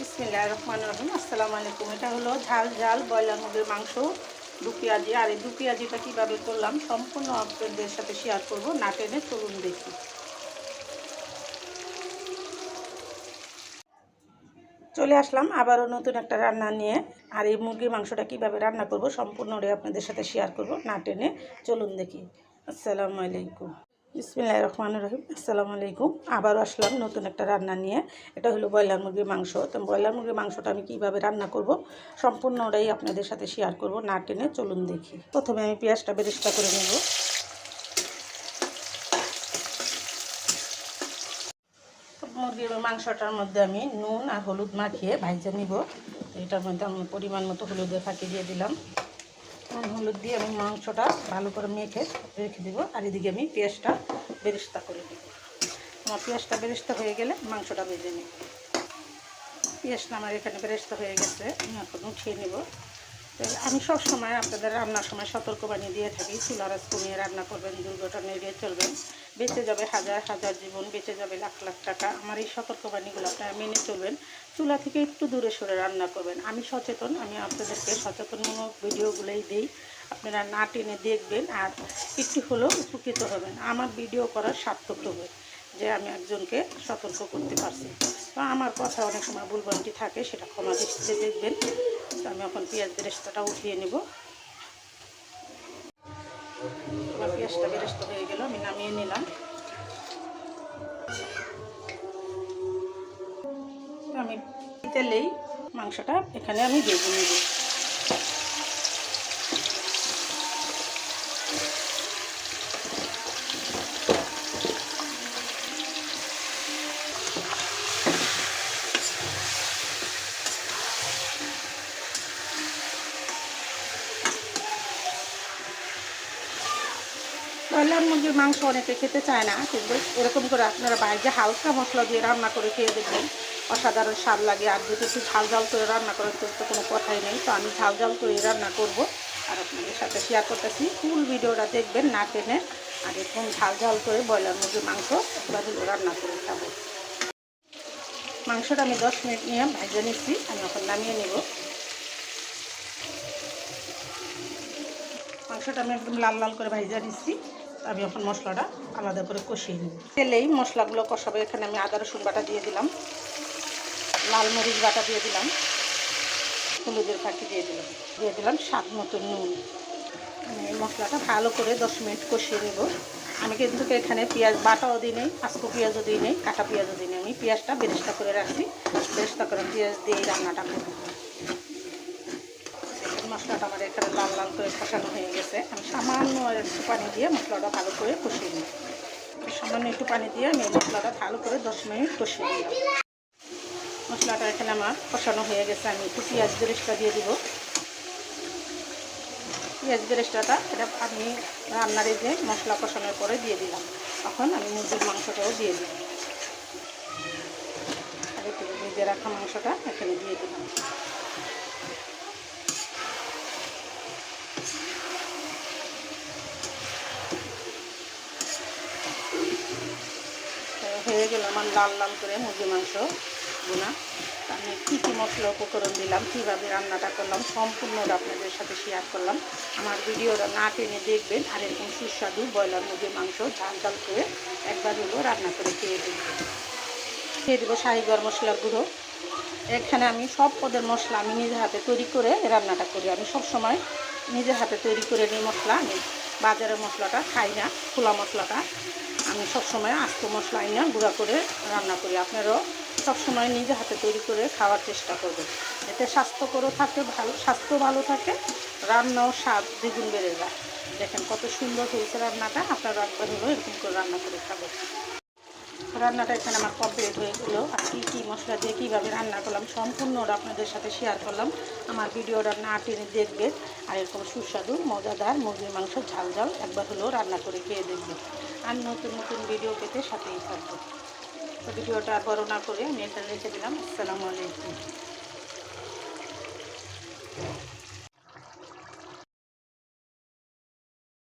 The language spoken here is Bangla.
বিসমিল্লাহ রহমান রহিম। আসসালামু আলাইকুম। এটা হলো ঝাল ঝাল, ব্রয়লার মুরগির মাংস, দু পেঁয়াজি। আর এই দু পেঁয়াজিটা কীভাবে করলাম, সম্পূর্ণ আপনাদের সাথে শেয়ার করব। না টেনে চলুন দেখি। চলে আসলাম আবারও নতুন একটা রান্না নিয়ে। আর এই মুরগির মাংসটা কীভাবে রান্না করব, সম্পূর্ণটাই আপনাদের সাথে শেয়ার করব। না টেনে চলুন দেখি। আসসালামু আলাইকুম। বিসমিল্লাহ রহমান রহিম। আসসালামু আলাইকুম। আবারও আসলাম নতুন একটা রান্না নিয়ে। এটা হলো ব্রয়লার মুরগির মাংস। তো ব্রয়লার মুরগির মাংসটা আমি কীভাবে রান্না করব সম্পূর্ণটাই আপনাদের সাথে শেয়ার করব। না টেনে চলুন দেখি। প্রথমে আমি পেঁয়াজটা বেরেস্তা করে নেব। মুরগির মাংসটার মধ্যে আমি নুন আর হলুদ মাখিয়ে ভাইজে নিব। এটার মধ্যে আমি পরিমাণ মতো হলুদের ফাঁকি দিয়ে দিলাম। নুন, হলুদ দিয়ে আমি মাংসটা ভালো করে মেখে রেখে দেবো। আর এদিকে আমি পেঁয়াজটা বেরেস্তা করে দেবো আমার পেঁয়াজটা বেরেস্তা হয়ে গেলে মাংসটা ভেজে নেব। পেঁয়াজটা আমার এখানে বেরেস্তা হয়ে গেছে, আমি এখন উঠিয়ে নেব। আমি সব সময় আপনাদের রান্নার সময় সতর্কবাণী দিয়ে থাকি চুলারাজ কমিয়ে রান্না করবেন, দুর্ঘটনা এড়িয়ে চলবেন। বেঁচে যাবে হাজার হাজার জীবন, বেঁচে যাবে লাখ লাখ টাকা। আমার এই সতর্কবাণীগুলো আপনারা মেনে চলবেন। চুলা থেকে একটু দূরে সরে রান্না করবেন। আমি সচেতন, আমি আপনাদেরকে সচেতনমূলক ভিডিওগুলোই দিই। আপনারা না টেনে দেখবেন আর একটু হলেও উপকৃত হবেন। আমার ভিডিও করার সার্থক হবে যে আমি একজনকে সতর্ক করতে পারছি। তো আমার কথা অনেক সময় ভুলভ্রান্তি থাকে, সেটা ক্ষমা দৃষ্টিতে দেখবেন। তো আমি এখন পেঁয়াজ বেরেস্তাটা উঠিয়ে নেব। আমার পেঁয়াজটা বেরেস্ত হয়ে গেল, আমি নামিয়ে নিলাম। আমি তেলেই মাংসটা এখানে আমি ভেজে নেব। ব্রয়লার মুরগির মাংস অনেকে খেতে চায় না, কিন্তু এরকম করে আপনারা বাইরে হালকা মশলা দিয়ে রান্না করে খেয়ে দেখবেন, অসাধারণ স্বাদ লাগে। আর যদি একটু ঝাল ঝাল করে রান্না করার তো কোনো কথাই নেই, তো আমি ঝাল ঝাল করে রান্না করব। আর আপনাদের সাথে শেয়ার করতেছি ফুল ভিডিওটা দেখবেন না টেনে, আর এরকম ঝাল ঝাল করে ব্রয়লার মুরগির মাংস একবার রান্না করে খাব। মাংসটা আমি দশ মিনিট নিয়ে ভেজে নিচ্ছি, আমি এখন নামিয়ে নেব। মাংসটা আমি একদম লাল লাল করে ভেজে নিচ্ছি। আমি এখন মশলাটা আলাদা করে কষিয়ে নিব। তেলেই মশলাগুলো কষাবো। এখানে আমি আদা, রসুন বাটা দিয়ে দিলাম। লাল মরিচ বাটা দিয়ে দিলাম। হলুদের ফাঁকি দিয়ে দিলাম। দিয়ে দিলাম স্বাদ মতো নুন। এই মশলাটা ভালো করে দশ মিনিট কষিয়ে নেব। আমি কিন্তু এখানে পেঁয়াজ বাটাও দিই নেই, আস্ত পেঁয়াজও দিই নেই, কাটা পেঁয়াজও দিই নেই। আমি পেঁয়াজটা বেরেস্তা করে রাখছি। বেরেস্তা করে পেঁয়াজ দিয়ে রান্নাটা করব। মশলাটা আমার এখানে লাল লাল করে কষানো হয়ে গেছে। আমি সামান্য একটু পানি দিয়ে মশলাটা ভালো করে কষিয়ে নিই। সামান্য একটু পানি দিয়ে আমি মশলাটা ভালো করে দশ মিনিট কষিয়ে নিলাম মশলাটা এখানে আমার কষানো হয়ে গেছে। আমি একটু পেঁয়াজ বেরেস্তা দিয়ে দিব। পেঁয়াজ বেরেস্তাটা এটা আমি রান্নার যে মশলা কষানোর পরে দিয়ে দিলাম। এখন আমি মুরগির মাংসটাও দিয়ে দিলাম। আর একটু ভেজে রাখা মাংসটা এখানে দিয়ে দিলাম। হয়ে গেল আমার লাল লাল করে মুরগি মাংস বোনা আমি কী কী মশলা উপকরণ দিলাম, কীভাবে রান্নাটা করলাম, সম্পূর্ণটা আপনাদের সাথে শেয়ার করলাম। আমার ভিডিওটা না টেনে দেখবেন আর এরকম সুস্বাদু ব্রয়লার মুরগির মাংস ঝাল ঝাল করে একবার হলো রান্না করে খেয়ে দেখবেন। খেয়ে দেবো শাহি গরম মশলার গুঁড়ো। এখানে আমি সব পদের মশলা আমি নিজের হাতে তৈরি করে রান্নাটা করি। আমি সব সময় নিজের হাতে তৈরি করে নিই মশলা। আমি বাজারের মশলাটা খাই না, খোলা মশলাটা। আমি সবসময় আস্ত মশলা এনে গুঁড়া করে রান্না করি। আপনারাও সবসময় নিজে হাতে তৈরি করে খাওয়ার চেষ্টা করবেন। এতে স্বাস্থ্যকরও থাকে, ভালো স্বাস্থ্য ভালো থাকে, রান্নাও স্বাদ দ্বিগুণ বেড়ে যায়। দেখেন কত সুন্দর হয়েছে রান্নাটা। আপনারা একবার হলো এরকম করে রান্না করে খাবেন। রান্নাটা এখানে আমার কমপ্লিট হয়ে গেল। আর কী কী মশলা দিয়ে কীভাবে রান্না করলাম সম্পূর্ণ ওরা আপনাদের সাথে শেয়ার করলাম। আমার ভিডিওটা না টেনে দেখবেন আর এরকম সুস্বাদু, মজাদার মুরগির মাংস ঝাল ঝাল একবার হলেও রান্না করে খেয়ে দেখবেন আর নতুন নতুন ভিডিও পেতে সাথেই থাকব। তো ভিডিওটা আর বড় না করে আমি এটা রেখে দিলাম। আসসালামু আলাইকুম।